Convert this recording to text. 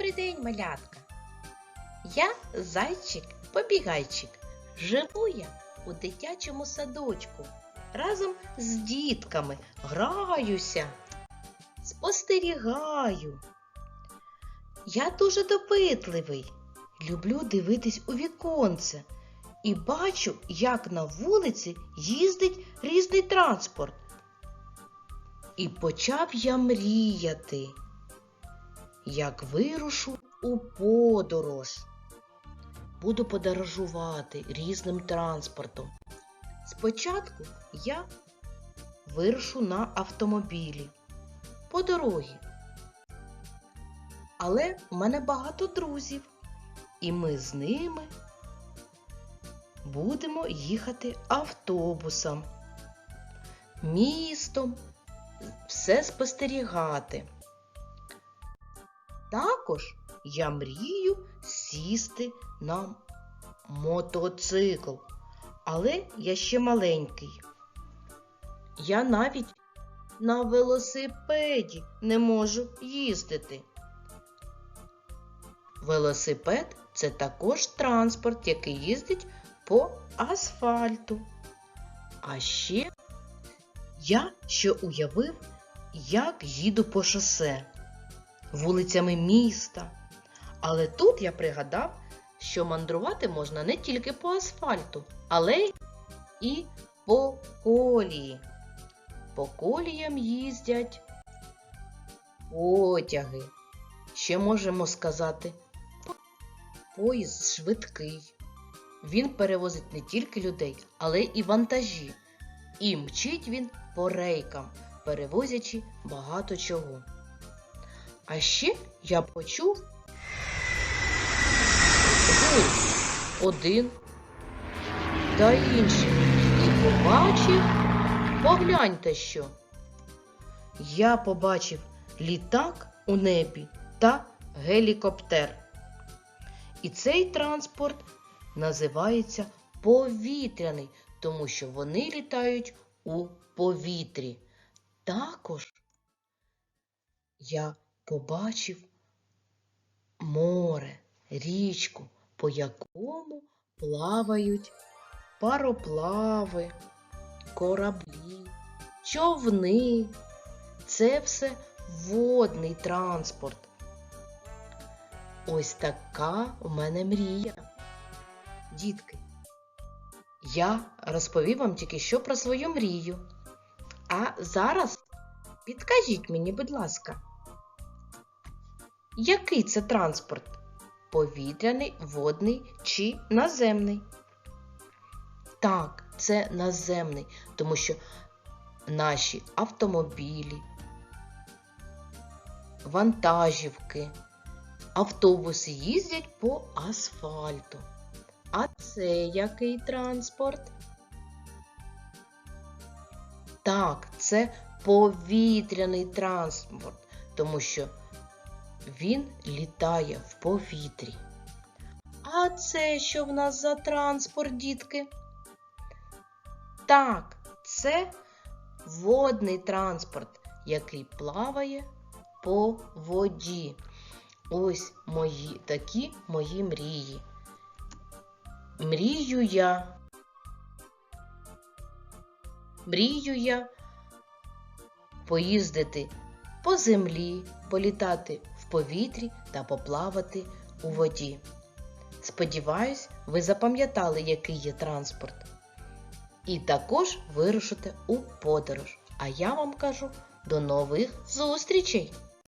Добрий день, малятка! Я зайчик-побігайчик. Живу я у дитячому садочку. Разом з дітками граюся, спостерігаю. Я дуже допитливий. Люблю дивитись у віконце і бачу, як на вулиці їздить різний транспорт. І почав я мріяти, як вирушу у подорож. Буду подорожувати різним транспортом. Спочатку я вирушу на автомобілі по дорозі. Але в мене багато друзів, і ми з ними будемо їхати автобусом, містом, все спостерігати. Також я мрію сісти на мотоцикл, але я ще маленький. Я навіть на велосипеді не можу їздити. Велосипед це також транспорт, який їздить по асфальту. А ще я ще уявив, як їду по шосе вулицями міста. Але тут я пригадав, що мандрувати можна не тільки по асфальту, але і по колії. По коліям їздять потяги. Ще можемо сказати, поїзд швидкий. Він перевозить не тільки людей, але і вантажі. І мчить він по рейкам, перевозячи багато чого. А ще я почув один та інший і побачив, погляньте що. Я побачив літак у небі та гелікоптер. І цей транспорт називається повітряний, тому що вони літають у повітрі. Також я побачив море, річку, по якому плавають пароплави, кораблі, човни. Це все водний транспорт. Ось така у мене мрія. Дітки, я розповів вам тільки що про свою мрію. А зараз підкажіть мені, будь ласка, який це транспорт? Повітряний, водний чи наземний? Так, це наземний, тому що наші автомобілі, вантажівки, автобуси їздять по асфальту. А це який транспорт? Так, це повітряний транспорт, тому що він літає в повітрі. А це що в нас за транспорт, дітки? Так, це водний транспорт, який плаває по воді. Ось мої такі мої мрії. Мрію я. Мрію я поїздити по землі, політати повітрі та поплавати у воді. Сподіваюсь, ви запам'ятали, який є транспорт. І також вирушите у подорож. А я вам кажу до нових зустрічей!